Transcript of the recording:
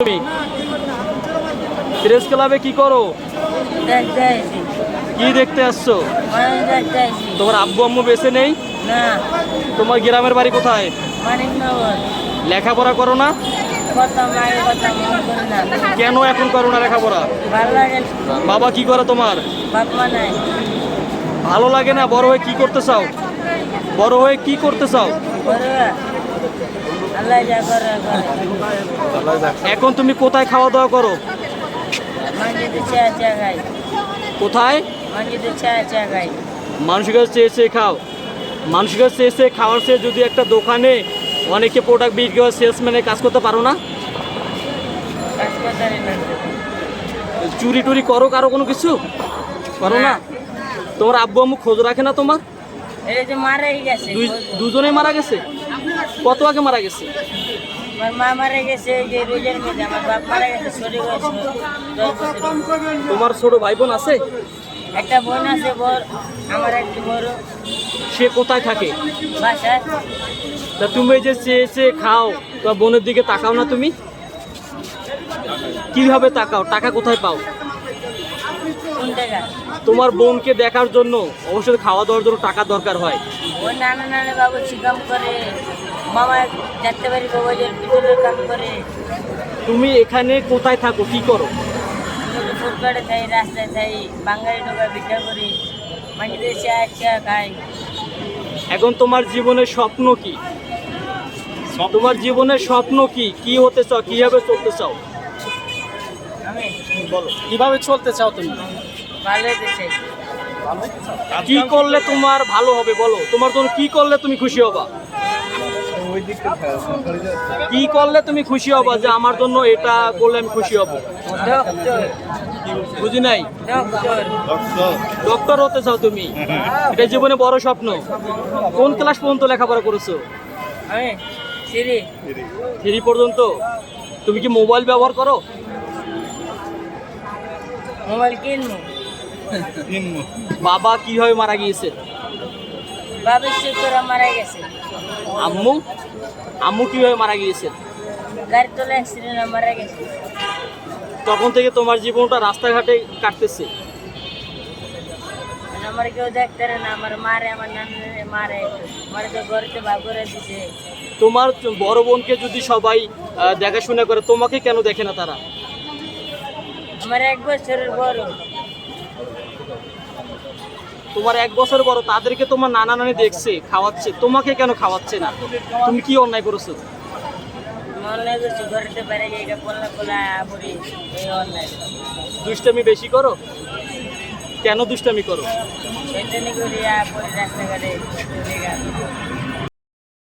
তুমি প্রেস ক্লাবে কি করো? কি দেখতে আসছো? আইছি তোমার আব্বু আম্মু বেঁচে নেই? না। তোমার গ্রামের বাড়ি কোথায়? লেখাপড়া করো না? কেন এখন করো না লেখাপড়া? বাবা কি করে তোমার? ভালো লাগে না? বড় হয়ে কি করতে চাও? বড় হয়ে কি করতে চাও? এখন তুমি কোথায় খাওয়া দাওয়া করো? কোথায়? মানুষের কাছে চেয়ে চেয়ে খাও। মানুষের কাছে চেয়ে চেয়ে খাওয়ার চেয়ে যদি একটা দোকানে অনেকে প্রোডাক্ট বিক্রি করে সেলসম্যানের কাজ করতে পারো না? চুরি টুরি করো কারও কোনো কিছু? করো না? তোমার আব্বু আম্মু খোঁজ রাখে না তোমার? দুজনেই মারা গেছে? কত আগে মারা গেছে? আমার মা মারা গেছে এই যে রোজের মধ্যে আমার বাপ মারা গেছে শরীর বয়স দশ বছর। তোমার ছোট ভাই বোন আছে? একটা বোন আছে বড় আমার একটু বড় সে কোথায় থাকে? বাসায়। তা তুমি যে চেয়ে চেয়ে খাও তো বোনের দিকে তাকাও না তুমি? কীভাবে তাকাও? টাকা কোথায় পাও? তোমার বোনকে দেখার জন্য অবশ্যই খাওয়া দাওয়ার জন্য টাকা দরকার হয়। ওই নানা নানা বাবু কাম করে মামা যাতে পারি বাবাজের পিছনের কাম করে। তুমি এখানে কোথায় থাকো? কি করো? ফুটপাটে থাই রাস্তায় থাই বাঙালি ঢোকা ভিক্ষা করি। মাঝে চা চা খাই। এখন তোমার জীবনের স্বপ্ন কি? তোমার জীবনের স্বপ্ন কি? কি হতে চাও? কীভাবে চলতে চাও? বলো। কীভাবে চলতে চাও তুমি? কি করলে তোমার ভালো হবে বলো? তোমার জন্য কি করলে তুমি খুশি হবা? কি করলে তুমি খুশি হবা যে আমার জন্য এটা করলে আমি খুশি হব? বুঝি নাই? ডক্টর হতে চাও তুমি? এটা জীবনে বড় স্বপ্ন। কোন ক্লাস পর্যন্ত লেখাপড়া করেছ? থ্রি। পর্যন্ত? তুমি কি মোবাইল ব্যবহার করো? মোবাইল কিনবো। বাবা কীভাবে মারা গিয়েছে? বাবু সে মারা গেছে। আম্মু? আম্মু কীভাবে মারা গিয়েছে? গাড়ি তোলা অ্যাক্সিডেন্ট মারা গেছে। তখন থেকে তোমার জীবনটা রাস্তাঘাটে কাটতেছে। আমার কেউ দেখতে না আমার মারে আমার নানা মারে। আমার তো ঘরেতে ভাগ করে দিছে। তোমার বড় বোনকে যদি সবাই দেখাশোনা করে তোমাকে কেন দেখে না তারা? আমার এক বছরের বড়। তোমার এক বছর বড় তাদেরকে তোমার নানা নানি দেখছে খাওয়াচ্ছে। তোমাকে কেন খাওয়াচ্ছে না? তুমি কি অন্যায় করেছ? দুষ্টামি বেশি করো? কেন দুষ্টামি করো? রাস্তাঘাটে